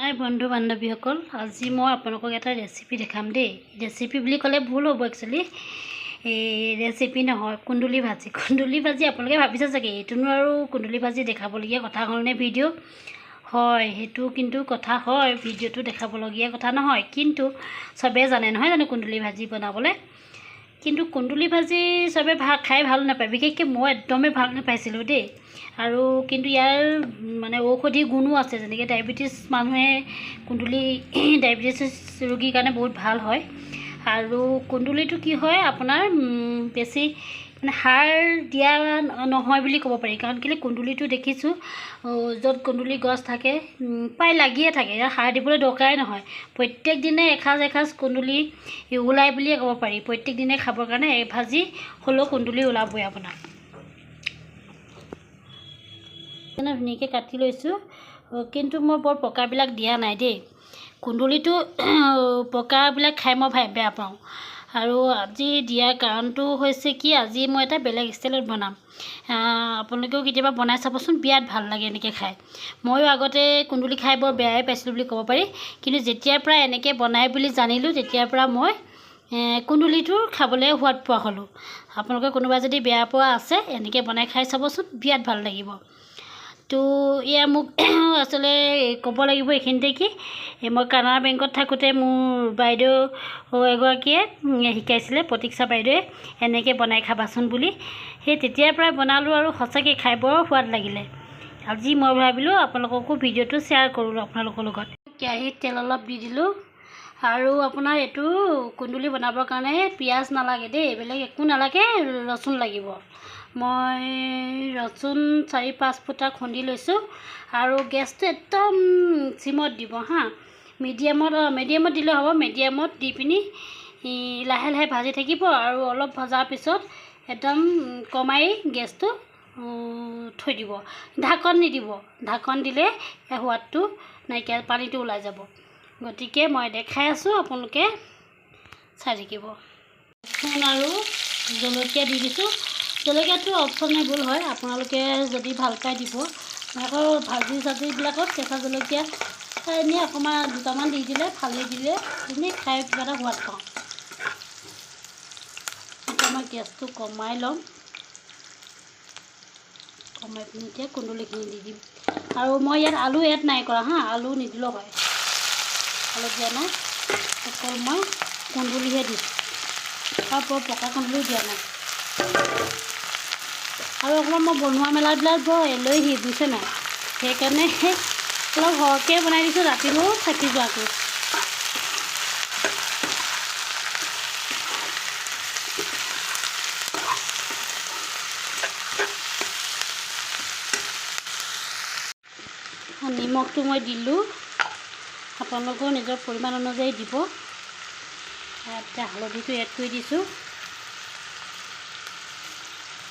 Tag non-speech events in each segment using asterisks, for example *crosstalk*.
হাই বন্ধু বান্ধৱীসকল আজি মই আপোনালোকক এটা ৰেচিপি দেখাম দেই। ৰেচিপি বুলি ক'লে ভুল হ'ব একচুৱেলি এই ৰেচিপি নহয় কুন্দুলি ভাজি। *laughs* কুন্দুলি ভাজি আপোনালোকে ভাবিছে চাগে এইটোনো আৰু কুন্দুলি ভাজি দেখাবলগীয়া কথা হ'লনে ভিডিঅ' হয় সেইটো কিন্তু কথা হয় ভিডিঅ'টো দেখাবলগীয়া কথা নহয়। কিন্তু চবেই জানে নহয় জানো কুন্দুলি ভাজি বনাবলৈ? কিন্তু কুন্দুলি ভাজি চবে ভা খাই ভাল নাপায়। বিশেষকৈ মই একদমেই ভাল নাপাইছিলোঁ দেই। আৰু কিন্তু ইয়াৰ মানে ঔষধি গুণো আছে। যেনেকৈ ডায়েবেটিছ মানুহে কুন্দুলি *coughs* ডায়েবেটিছ ৰোগীৰ কাৰণে বহুত ভাল হয়। আৰু কুন্দুলিটো কি হয় আপোনাৰ বেছি মানে সাৰ দিয়া নহয় বুলি ক'ব পাৰি। কাৰণ কেলৈ কুন্দুলিটো দেখিছোঁ য'ত কুন্দুলি গছ থাকে প্ৰায় লাগিয়ে থাকে। সাৰ দিবলৈ দৰকাৰেই নহয়। প্ৰত্যেক দিনে এসাঁজ এসাঁজ কুন্দুলি ওলায় বুলিয়ে ক'ব পাৰি। প্ৰত্যেক দিনে খাবৰ কাৰণে এভাজি হ'লেও কুন্দুলি ওলাবই আপোনাৰ। ধুনীয়াকৈ কাটি লৈছোঁ। কিন্তু মই বৰ পকাবিলাক দিয়া নাই দেই। কুন্দুলিটো *clears throat* পকাবিলাক খাই মই ভাই বেয়া পাওঁ। আৰু আজি দিয়াৰ কাৰণটো হৈছে কি আজি মই এটা বেলেগ ষ্টাইলত বনাম। আপোনালোকেও কেতিয়াবা বনাই চাবচোন বিৰাট ভাল লাগে এনেকৈ খাই। ময়ো আগতে কুন্দুলি খাই বৰ বেয়াই পাইছিলোঁ বুলি ক'ব পাৰি। কিন্তু যেতিয়াৰ পৰা এনেকৈ বনাই বুলি জানিলোঁ তেতিয়াৰ পৰা মই এ, কুন্দুলিটো খাবলৈ সোৱাদ পোৱা হ'লোঁ। আপোনালোকে কোনোবা যদি বেয়া পোৱা আছে এনেকৈ বনাই খাই চাবচোন বিৰাট ভাল লাগিব। তো এয়া মোক *clears throat* আচলতে ক'ব লাগিব এইখিনিতে কি মই কানাড়া বেংকত থাকোঁতে মোৰ বাইদেউ এগৰাকীয়ে শিকাইছিলে প্ৰতীক্ষা বাইদেৱে এনেকৈ বনাই খাবাচোন বুলি। সেই তেতিয়াৰ পৰাই বনালোঁ আৰু সঁচাকৈ খাই বৰ সোৱাদ লাগিলে। আজি মই ভাবিলোঁ আপোনালোককো ভিডিঅ'টো শ্বেয়াৰ কৰোঁ আপোনালোকৰ লগত। কেৰাহীত তেল অলপ দি দিলোঁ। আৰু আপোনাৰ এইটো কুন্দুলি বনাবৰ কাৰণে পিঁয়াজ নালাগে দেই বেলেগ একো নালাগে ৰচুন লাগিব। মই ৰচুন চাৰি পাঁচ ফুটা খুন্দি লৈছোঁ আৰু গেছটো একদম চিমত দিব হাঁ। মিডিয়ামত মিডিয়ামত দিলে হ'ব মিডিয়ামত দি পিনি লাহে লাহে ভাজি থাকিব আৰু অলপ ভজাৰ পিছত একদম কমাই গেছটো থৈ দিব। ঢাকন নিদিব। ঢাকন দিলে সোৱাদটো নাইকিয়া পানীটো ওলাই যাব। গতিকে মই দেখাই আছোঁ আপোনালোকে চাই থাকিব। আৰু জলকীয়া দি দিছোঁ। জলকীয়াটো অপশ্যনেবল হয় আপোনালোকে যদি ভাল পায় দিব। আকৌ ভাজি চাজিবিলাকত কেঁচা জলকীয়া এনেই অকণমান দুটামান দি দিলে ফালি দিলে এনেই খাই কিবা এটা সোৱাদ পাওঁ। এতিয়া মই গেছটো কমাই ল'ম। কমাই পিনি এতিয়া কুন্দুলিখিনি দি দিম। আৰু মই ইয়াত আলু এড নাই কৰা হাঁ আলু নিদিলেও হয়। আলু দিয়া নাই অকল মই কুন্দুলিহে দিছোঁ আৰু বৰ পকা কুন্দুলিও দিয়া নাই। আৰু অকণমান মই বনোৱা মেলাবিলাক বৰ এলৈহি বুজিছে নাই? সেইকাৰণে অলপ সৰহকৈ বনাই দিছোঁ ৰাতিলৈও থাকি যোৱাকৈ। নিমখটো মই দিলোঁ। আপোনালোকেও নিজৰ পৰিমাণ অনুযায়ী দিব। এতিয়া হালধিটো এড কৰি দিছোঁ।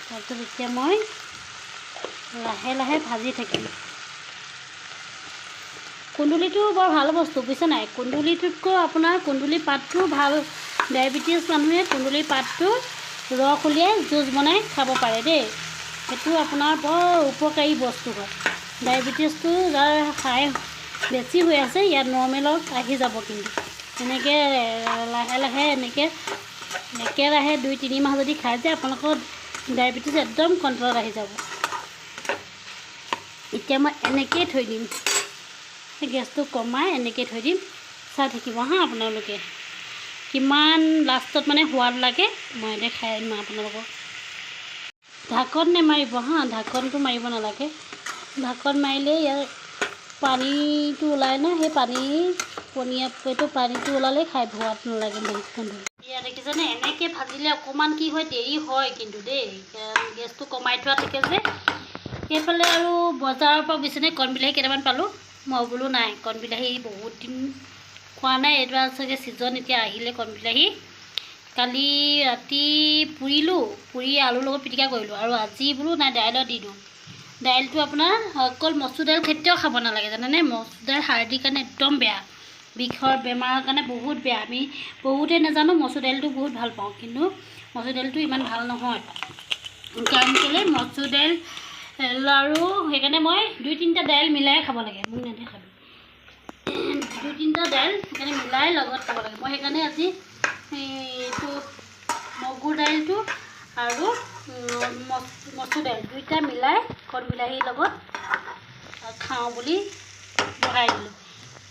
তাৰপিছত এতিয়া মই লাহে লাহে ভাজি থাকিম। কুন্দুলিটো বৰ ভাল বস্তু বুজিছে নাই? কুন্দুলিটোতকৈ আপোনাৰ কুন্দুলি পাতটো ভাল। ডায়েবেটিছ মানুহে কুন্দুলি পাতটো ৰস উলিয়াই জুচ বনাই খাব পাৰে দেই। সেইটো আপোনাৰ বৰ উপকাৰী বস্তু হয়। ডায়েবেটিছটো যাৰ হাই বেছি হৈ আছে ইয়াত নৰ্মেলত আহি যাব কিন্তু। এনেকৈ লাহে লাহে এনেকৈ একেৰাহে দুই তিনি মাহ যদি খাই যায় আপোনালোকৰ ডায়েবেটিছ একদম কণ্ট্ৰলত আহি যাব। এতিয়া মই এনেকৈয়ে থৈ দিম। গেছটো কমাই এনেকৈ থৈ দিম। চাই থাকিব হাঁ আপোনালোকে। কিমান লাষ্টত মানে সোৱাদ লাগে মই দেখাই দিম আপোনালোকক। ঢাকন নেমাৰিব হাঁ ঢাকনটো মাৰিব নালাগে। ঢাকন মাৰিলে ইয়াৰ পানীটো ওলাই ন সেই পানী পনীয়া পানীটো ওলালে খাই সোৱাদ নালাগে কুন্দুলি ইয়াত দেখিছেনে এনেকৈ ভাজিলে অকণমান কি হয় দেৰি হয় কিন্তু দেই। গেছটো কমাই থোৱা থাকে যে। সেইফালে আৰু বজাৰৰ পৰা বুজিছেনে কণবিলাহী কেইটামান পালোঁ। মই বোলো নাই কণবিলাহী বহুত দিন খোৱা নাই এইটো চাগে ছিজন এতিয়া আহিলে কণবিলাহী। কালি ৰাতি পুৰিলোঁ পুৰি আলুৰ লগত পিটিকা কৰিলোঁ। আৰু আজি বোলো নাই দাইলত দি দিওঁ। দাইলটো আপোনাৰ অকল মচুৰ দাইল কেতিয়াও খাব নালাগে জানেনে? মচুৰ দাইল হাৰ্দিৰ কাৰণে একদম বেয়া। বিষৰ বেমাৰৰ কাৰণে বহুত বেয়া। আমি বহুতে নাজানো মচুৰ দাইলটো বহুত ভাল পাওঁ কিন্তু মচুৰ দাইলটো ইমান ভাল নহয়। কাৰণ কেলৈ? মচুৰ দাইল আৰু সেইকাৰণে মই দুই তিনিটা দাইল মিলাই খাব লাগে। মোক নেদেখাবি দুই তিনিটা দাইল সেইকাৰণে মিলাই লগত খাব লাগে। মই সেইকাৰণে আজি এইটো মগুৰ দাইলটো আৰু মচুৰ দাইল দুইটা মিলাই কণ বিলাহীৰ লগত খাওঁ বুলি বহাই দিলোঁ।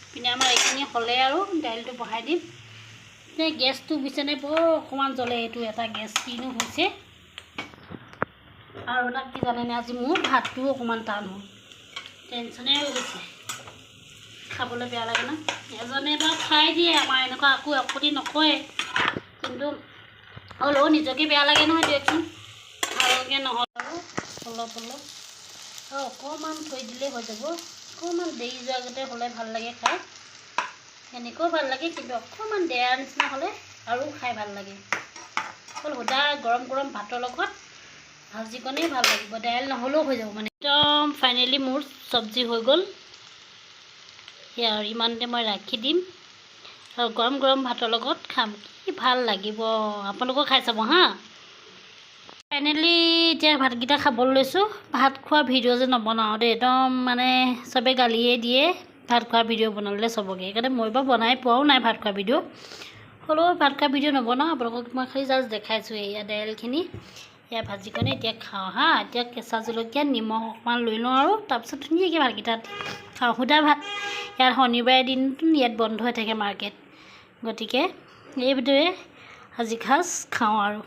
পিনে আমাৰ এইখিনি হ'লে আৰু দাইলটো বহাই দিম। এই গেছটো বুজিছেনে বৰ অকণমান জ্বলে এইটো এটা গেছ কিনো হৈছে। আৰু এটা কি জানেনে আজি মোৰ ভাতটোও অকণমান টান হ'ল। টেনশ্যনে হৈ গৈছে। খাবলৈ বেয়া লাগে ন। এজনে বাৰু খাই দিয়ে আমাৰ এনেকুৱা একো আপত্তি নকৰে। কিন্তু হ'লেও নিজকে বেয়া লাগে নহয় দিয়কচোন। ভালকৈ নহ'ল আৰু অলপ অলপ। আৰু অকণমান থৈ দিলেই হৈ যাব। অকণমান দেৰি যোৱাৰ আগতে হ'লে ভাল লাগে খাই। সেনেকৈও ভাল লাগে কিন্তু অকণমান দেৰা নিচিনা হ'লে আৰু খাই ভাল লাগে। অকল সুদা গৰম গৰম ভাতৰ লগত ভাজিকণেই ভাল লাগিব। দাইল নহ'লেও হৈ যাব মানে। একদম ফাইনেলি মোৰ চব্জি হৈ গ'ল। সেয়া আৰু ইমানতে মই ৰাখি দিম। আৰু গৰম গৰম ভাতৰ লগত খাম। কি ভাল লাগিব আপোনালোকেও খাই চাব হা। ফাইনেলি এতিয়া ভাতকেইটা খাবলৈ লৈছোঁ। ভাত খোৱা ভিডিঅ' যে নবনাওঁ দেই একদম মানে চবে গালিয়ে দিয়ে ভাত খোৱা ভিডিঅ' বনালে চবকে। সেইকাৰণে মই বাৰু বনাই পোৱাও নাই ভাত খোৱা ভিডিঅ' হ'লেও ভাত খোৱা ভিডিঅ' নবনাওঁ আপোনালোকক মই খালি জাষ্ট দেখাইছোঁ এয়া দাইলখিনি। এয়া ভাজিকণে এতিয়া খাওঁ হা। এতিয়া কেঁচা জলকীয়া নিমখ অকণমান লৈ লওঁ আৰু তাৰপিছত ধুনীয়াকৈ ভাতকেইটা খাওঁ। সুদা ভাত ইয়াত শনিবাৰে দিনটো ইয়াত বন্ধ হৈ থাকে মাৰ্কেট। গতিকে এইদৰে আজি সাজ খাওঁ আৰু।